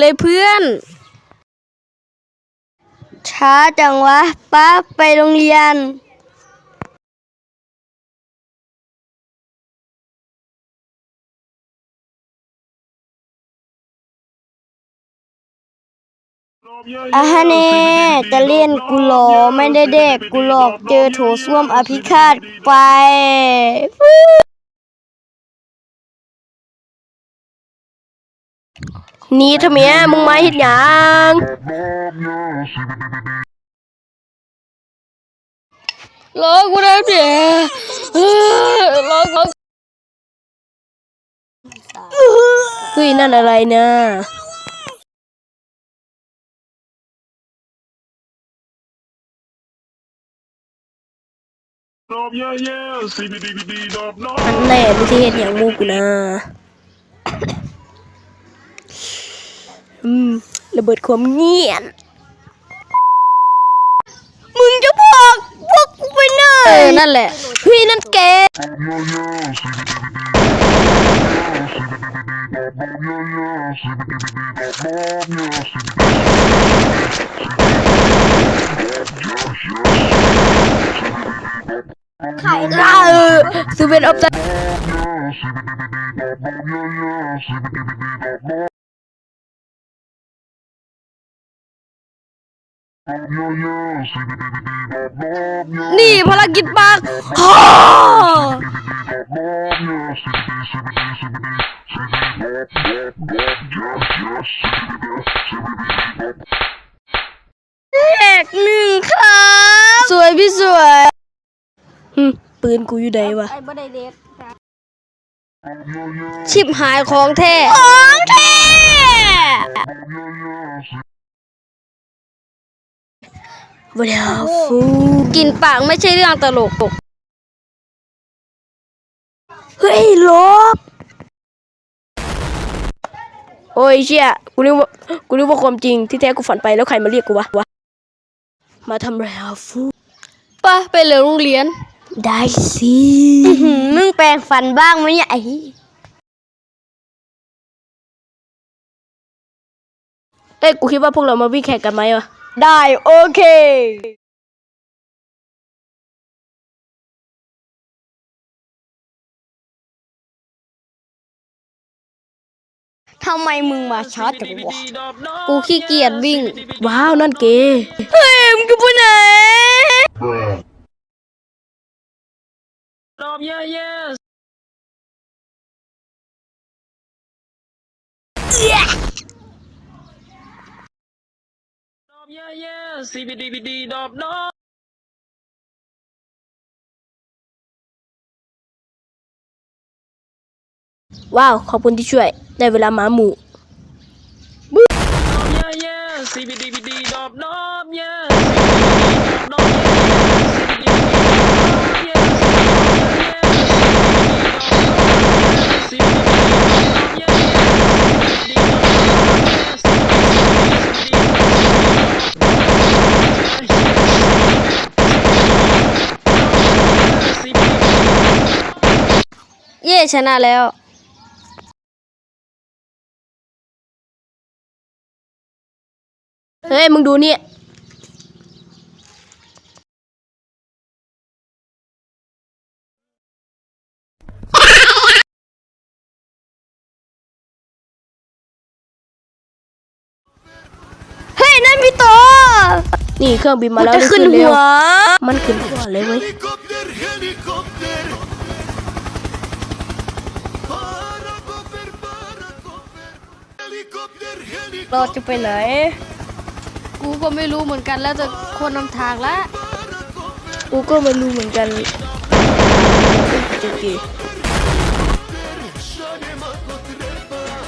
เลยเพื่อน ช้าจังวะป้าไปโรงเรียน อาฮะเน่จะเล่นกูหรอไม่ได้เด็กกูหลอกเจอโถส้วมอภิฆาตไป นี่ทำไมมึงมาเฮ็ดหยังรอกูได้เดี๋ยวรอกูเฮ้ยนั่นอะไรนะ Dub yeah yeah, CBDBD dub no. อันแน่ไม่ใช่เฮ็ดหยังมูกูนะ อืม ระเบิดความเงียนมึงจะบอกพวกกูไปไหนเออนั่นแหละเฮ้ยนั่นแก Dub yeah yeah, CBDBD dub dub yeah, CBDBD dub dub yeah, CBDBD dub dub yeah, CBDBD เออซูเปนออฟ นี่ภารกิจปักฮ่าแตกหนึ่งครับ สวยพี่สวยหึปืนกูอยู่ไหนวะ ไอ้บ่ได้เด็ดชิบหายของแท้ ของแท้ บริหาฟูกินปากไม่ใช่เรื่องตลก เฮ้ยลบ โอ้ยเชี่ยกูนึกว่ากูนึกว่าความจริงที่แท้กูฝันไปแล้วใครมาเรียกกูวะวะ มาทำไรฮาฟูป่ะไปเลยโรงเรียน ได้สิอื้อหือมึงแปลงฟันบ้างไหมเนี่ยไอ้เอ้ยกูคิดว่าพวกเรามาวิ่งแข่งกันไหมวะ ได้โอเคทำไมมึงมาช้าจังวะ กูขี้เกียจวิ่ง ว้าวนั่นเกเฮ้ยมึงจะไปไหน Dub yeah yeah. Dub yeah yeah, CBDBD dub dub. ว้าว ขอบคุณที่ช่วย ได้เวลาหมาหมู่ Dub yeah yeah, CBDBD dub ชนะแล้วเฮ้ยมึงดูนี่เฮ้ยนั่นพี่โตนี่เครื่องบินมากูแล้วจะขึ้นเร็หัววมันขึ้นหัวเลยเว้ย เรา helikopter. จะไปไหน กูก็ไม่รู้เหมือนกันแล้วจะควรนำทางละกูก็ไม่รู้เหมือนกัน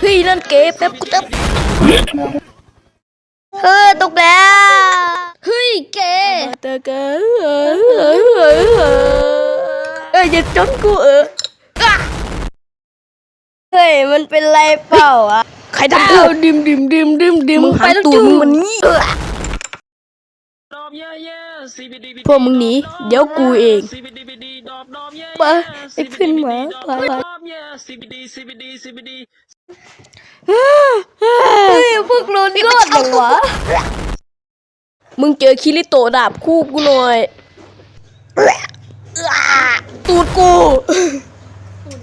เฮ้ยนั่นเก๋แป๊บกูเต๊บเฮ้ยตกแล้วเฮ้ยเกตะกะเอ้ยอย่าจ้องกูเออเฮ้ยมันเป็นไรเปล่าอะ ใครทำกูดิมดิมดิมดิมดิมมึงหันตูดมึงมันนี่ Dub yeah yeah, พวกมึงหนีเดี๋ยวกูเองไปไอ้เพื่อนหมาไปไปเฮ้ยพวกเรานี่รอดเหรอวะมึงเจอคิริโตะดาบคู่กูหน่อยตูดกู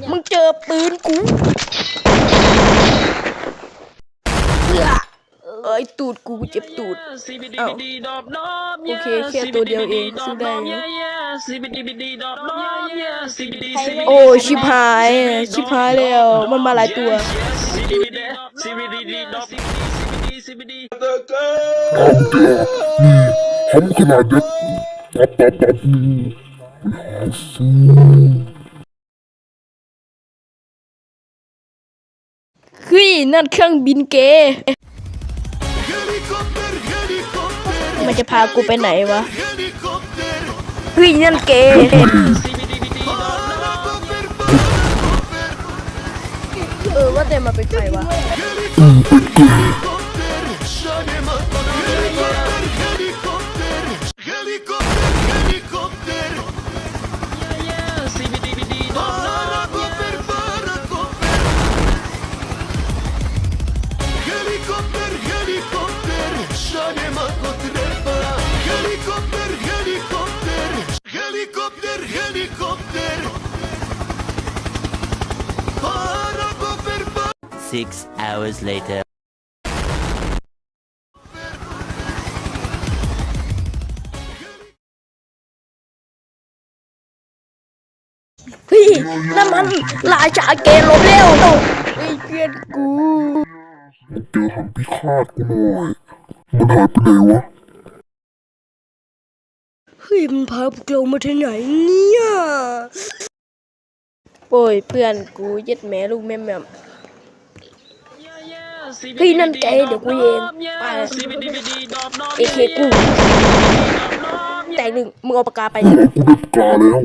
มึงเจอปืนกู เอ้ยตูดกูเจ็บตูดอ้าวโอเคแค่ตัวเดียวเองสู้ได้อยู่โอ้ยชิบหายชิบหายแล้วมันมาหลายตัวเอาเด้อนี่ทำขนาดยักษ์ปับปับปับ ฮ้ยนั่นเครื่องบินเก Helicopter, helicopter, มันจะพากูไปไหนวะ helicopter. เฮ้ยนั่นเกเออว่าแต่มาเป็นใครวะ Helicopter, helicopter. Paracofer, Six hours later. พี่นั่นมันราชาเกลบเร็วไอ้ยเพื่อน ฮ้ยมันพาพวกเรามาที่ไหนเนี่ยโอ้ยเพื่อนกูเย็ดแม่ลูกแม่แม่มเฮ้ยนั่นแกเดี๋ยวกูเองไปเอเคกูแต่หนึ่งมึงเอาปากกาไปดิกูได้ปากกาแล้ว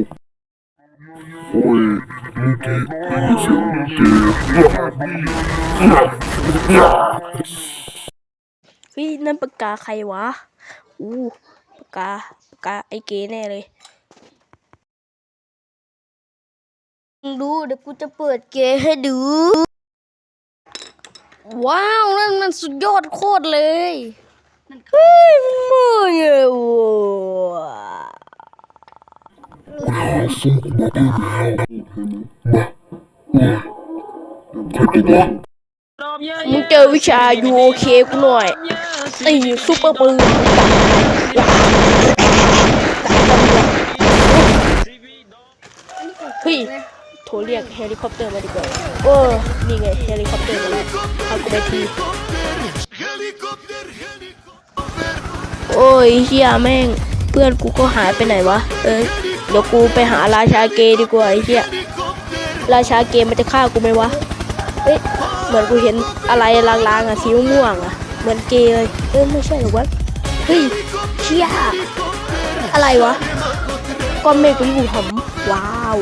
โอ้ยเมื่อกี้ได้ยินเสียงเสียงเฮ้ยนั่นปากกาใครวะอู้ปากกาปา กาไอเกแน่เลย ดูเดี๋ยวกูจะเปิดเกมให้ดู ว้าวนั่นมันสุดยอดโคตรเลยมึงเอ้วหาสู้กูมาเพิ่มแล้วมาโอ้ยวมึงเจอวิชายูโอเคกูหน่อยไอ้ซุปเปอร์ปืนเฮ้ ยโทรเรียกเฮลิคอปเตอร์มาดีกว่าเออนี่ไงเฮลิคอปเตอร์มาแล้วเอากูไปที helicopter, helicopter. โอ้ยเฮียแม่งเพื่อนกูก็หายไปไหนวะเออเดี๋ยวกูไปหาราชาเกย์ดีกว่าไอ้เฮียราชาเกย์มันจะฆ่ากูไหมวะเฮ้ยเหมือนกูเห็นอะไรลางๆอะสีม่วงๆอะเหมือนเกย์เลยเออไม่ใช่หรอวะเฮ้ยเชี่ยอะไรวะก้อนเมฆกูอยู่หอมว้าว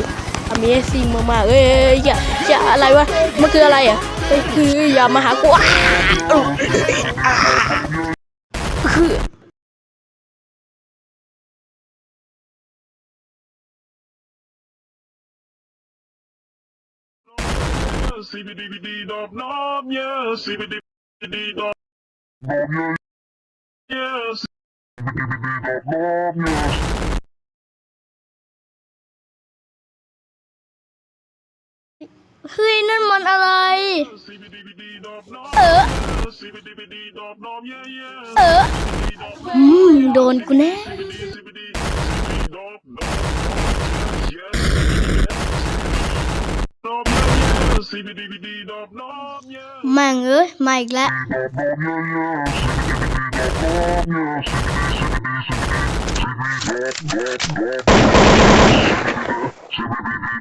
Amazing มากๆเอ้ยจะจาอะไรวะ มันคืออะไรอะมันคืออย่ามาหากูคือซีดีดีดอบน้อมเยอะดีดีดีดอบน้อมเยอะ เฮ้ยนั่นมันอะไร เออ เออ อืม โดนกูแน่ แม่งเอ้ย มาอีกแล้ว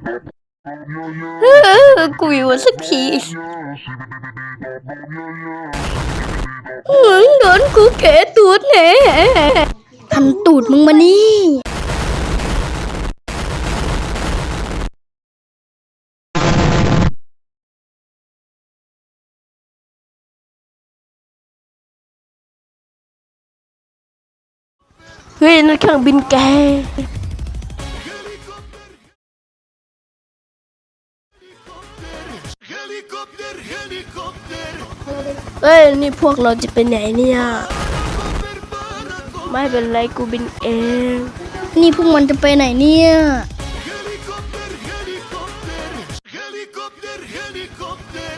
Thank you. กูอยู่สักทีมึงโดนกูแกตูดแน่พันตูดมึงมานี่เฮ้ยนั่นเครื่องบินแก นี่พวกเราจะไปไหนเนี่ย cover para cover. ไม่เป็นไรกูบินเอง นี่พวกมันจะไปไหนเนี่ย Helikopter, helikopter, helikopter, helikopter.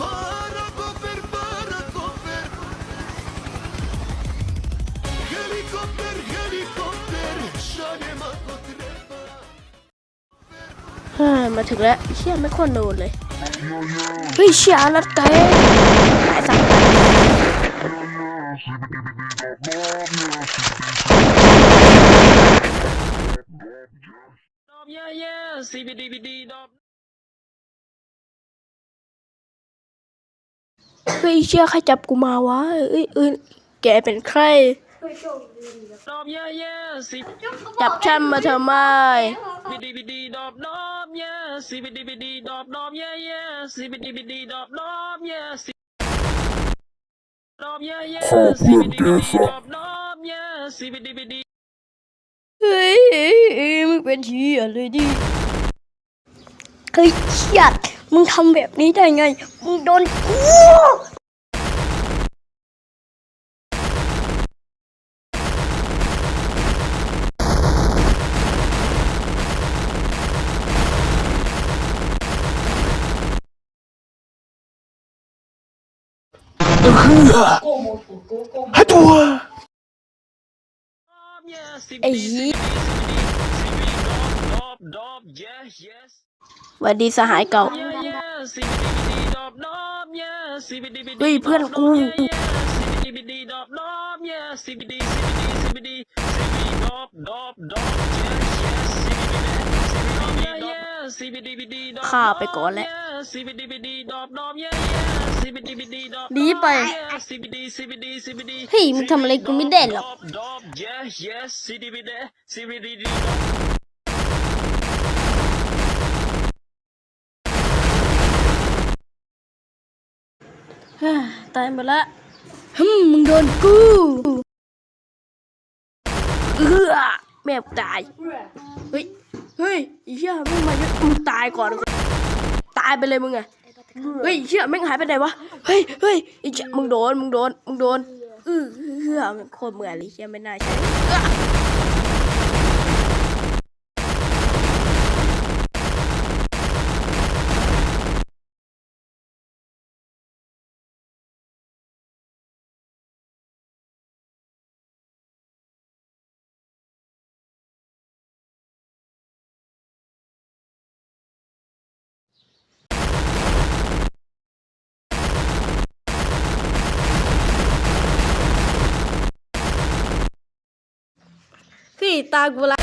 Para cover, para cover. Helikopter, helikopter, szanie ma potrzeba. เฮ้ยมาถึงแล้วเชี่ยไม่ควรโดนเลย เฮ้ยเชี่ยรัดไกหายสัตว์ Yeah, yeah, CBDBD dog. เฮ้ยเชี่ยใครจับกูมาวะเอ้ยเอ้ยแกเป็นใคร Dog, yeah, yeah, CBDBD จับฉันมาทำไม dog, dog, yeah, CBDBD dog, dog, yeah, yeah, CBDBD dog, dog, yeah, C- dog, yeah, yeah, CBDBD dog, dog, yeah, CBDBD เฮ้ยเอ้ยเอ้ยมึงเป็นเชี่ยเลยดิเฮ้ยเชี่ยมึงทำแบบนี้ได้ไง มึงโดนกู ฮัทัวไอ้ยี่วัสดีสหายเก่าเฮ้ยเพื่อนกูข้าไปก่อนแล้ว dog, dog, yes, yes, CBD, yeah, CBDBD dog, ฆ่าไปก่อนแล้ว yeah, CBDBD dog, dog, yeah, yeah, CBDBD dog, หนีไป yeah, CBD, CBD, CBD, เฮ้ยมึงทำอะไรกูไม่ได้หรอก dog, dog, yeah, yes, CBD, CBDD dog. ตายหมดละฮึมมึงโดนกูเออแม่กูตาย เฮ้ย เฮ้ยไอ้เชี่ยแม่งมาเยอะมึงตายก่อนตายไปเลยมึงไงเฮ้ยเชี่ยแม่งหายไปไหนวะเฮ้ยเฮ้ยไอ้เชี่ยมึงโดนมึงโดนมึงโดนเออเฮือโคตรเหมือนเลยเชี่ยไม่น่าใช่ เอื้อพี่ตากูละ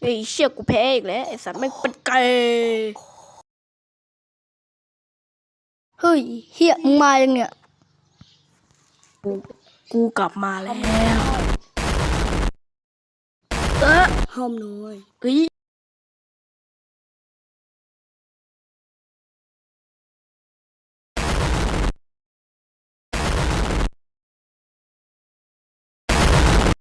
เฮ้ยเชี่ยกูแพ้อีกแล้วไอ้สัตว์แม่งเป็นไก่เฮ้ยเฮียมึงมายังเนี่ยกูกลับมาแล้ว เออห้อมหน่อยเฮ้ย